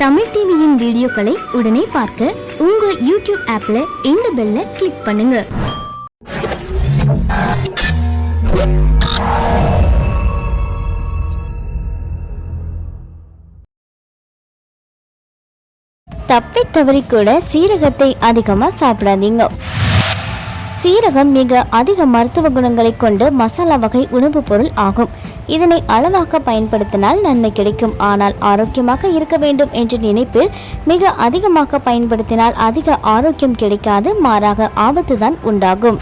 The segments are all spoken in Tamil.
தமிழ் டிவியின் வீடியோக்களை உடனே பார்க்க உங்க யூடியூப் ஆப்ல இந்த பெல்ல கிளிக் பண்ணுங்க. தப்பி தவறி கூட சீரகத்தை அதிகமாக சாப்பிடாதீங்க. சீரகம் மிக அதிக மருத்துவ குணங்களை கொண்டு மசாலா வகை உணவுப் பொருள் ஆகும். இதனை அளவாக பயன்படுத்தினால் நன்மை கிடைக்கும். ஆனால் ஆரோக்கியமாக இருக்க வேண்டும் என்ற நினைப்பில் மிக அதிகமாக பயன்படுத்தினால் அதிக ஆரோக்கியம் கிடைக்காது மாறாக ஆபத்து தான் உண்டாகும்.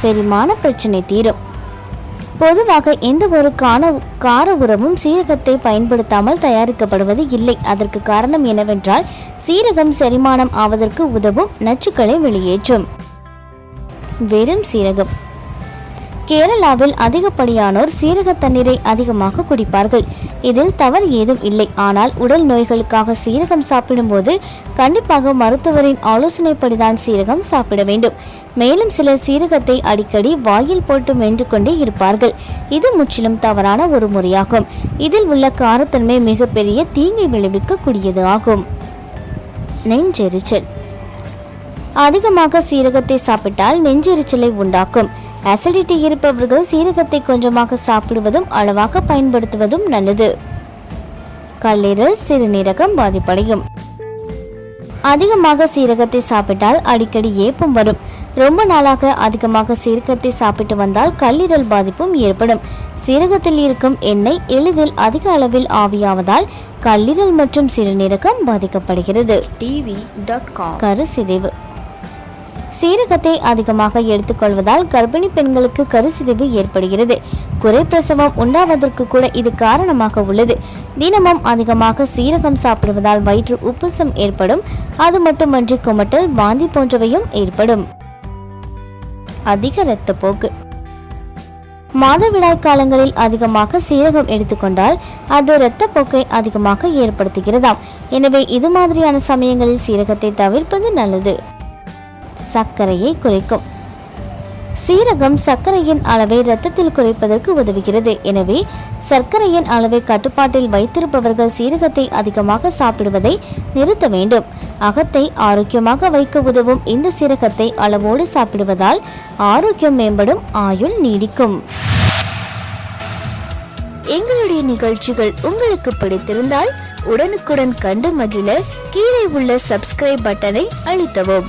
செரிமான பிரச்சனை தீரும். பொதுவாக எந்த ஒரு காண கார உரமும் சீரகத்தை பயன்படுத்தாமல் தயாரிக்கப்படுவது இல்லை. அதற்கு காரணம் என்னவென்றால் சீரகம் செரிமானம் ஆவதற்கு உதவும் நச்சுக்களை வெளியேற்றும். வெறும் சீரகம். கேரளாவில் அதிகப்படியானோர் சீரக தண்ணீரை அதிகமாக குடிப்பார்கள். இதில் தவறு ஏதும் இல்லை. ஆனால் உடல் நோய்களுக்காக சீரகம் சாப்பிடும்போது கண்டிப்பாக மருத்துவரின் ஆலோசனைப்படிதான் சீரகம் சாப்பிட வேண்டும். மேலும் சிலர் சீரகத்தை அடிக்கடி வாயில் போட்டு மென்று கொண்டே இருப்பார்கள். இது முற்றிலும் தவறான ஒரு முறையாகும். இதில் உள்ள காரத்தன்மை மிகப்பெரிய தீங்கை விளைவிக்கக்கூடியது ஆகும். நெஞ்செரிச்சல். அதிகமாக சீரகத்தை சாப்பிட்டால் நெஞ்செரிச்சலை உண்டாக்கும். அசிடிட்டி இருப்பவர்கள் சீரகத்தை கொஞ்சமாக சாப்பிடுவதும் அளவாக பயன்படுத்துவதும் நல்லது. கல்லீரல் சிறுநீரகம் பாதிப்படையும். அதிகமாக சீரகத்தை சாப்பிட்டால் அடிக்கடி ஏப்பம் வரும். ரொம்ப நாளாக அதிகமாக சீரகத்தை சாப்பிட்டு வந்தால் கல்லீரல் பாதிப்பும் ஏற்படும். சீரகத்தில் இருக்கும் எண்ணெய் எளிதில் அதிக அளவில் ஆவியாவதால் கல்லீரல் மற்றும் சிறுநீரகம் பாதிக்கப்படுகிறது. டிவி டாட் காம் கருசிதைவு சீரகத்தை அதிகமாக எடுத்துக்கொள்வதால் கர்ப்பிணி பெண்களுக்கு கருசிதைவு ஏற்படுகிறது. குறை பிரசவம் உண்டாவதற்கு கூட இது காரணமாக உள்ளது. தினமும் அதிகமாக சீரகம் சாப்பிடுவதால் வயிற்று உப்புசம் ஏற்படும். அது மட்டுமன்றி குமட்டல் வாந்தி போன்றவையும் ஏற்படும். அதிக இரத்தப்போக்கு மாதவிடாய் காலங்களில் அதிகமாக சீரகம் எடுத்துக்கொண்டால் அது இரத்தப்போக்கை அதிகமாக ஏற்படுத்துகிறதாம். எனவே இது மாதிரியான சமயங்களில் சீரகத்தை தவிர்ப்பது நல்லது. சர்க்கரையை குறைக்கும். சீரகம் சர்க்கரையின் அளவை இரத்தத்தில் குறைப்பதற்கு உதவுகிறது. எனவே சர்க்கரையின் அளவை கட்டுப்பாட்டில் வைத்திருப்பவர்கள் சீரகத்தை அதிகமாக சாப்பிடுவதை நிறுத்த வேண்டும். அகத்தை ஆரோக்கியமாக வைக்க உதவும் இந்த சீரகத்தை அளவோடு சாப்பிடுவதால் ஆரோக்கியம் மேம்படும் ஆயுள் நீடிக்கும். எங்களுடைய நிகழ்ச்சிகள் உங்களுக்கு பிடித்திருந்தால் உடனுக்குடன் கண்டு மகிழ கீழே உள்ள சப்ஸ்கிரைப் பட்டனை அழுத்தவும்.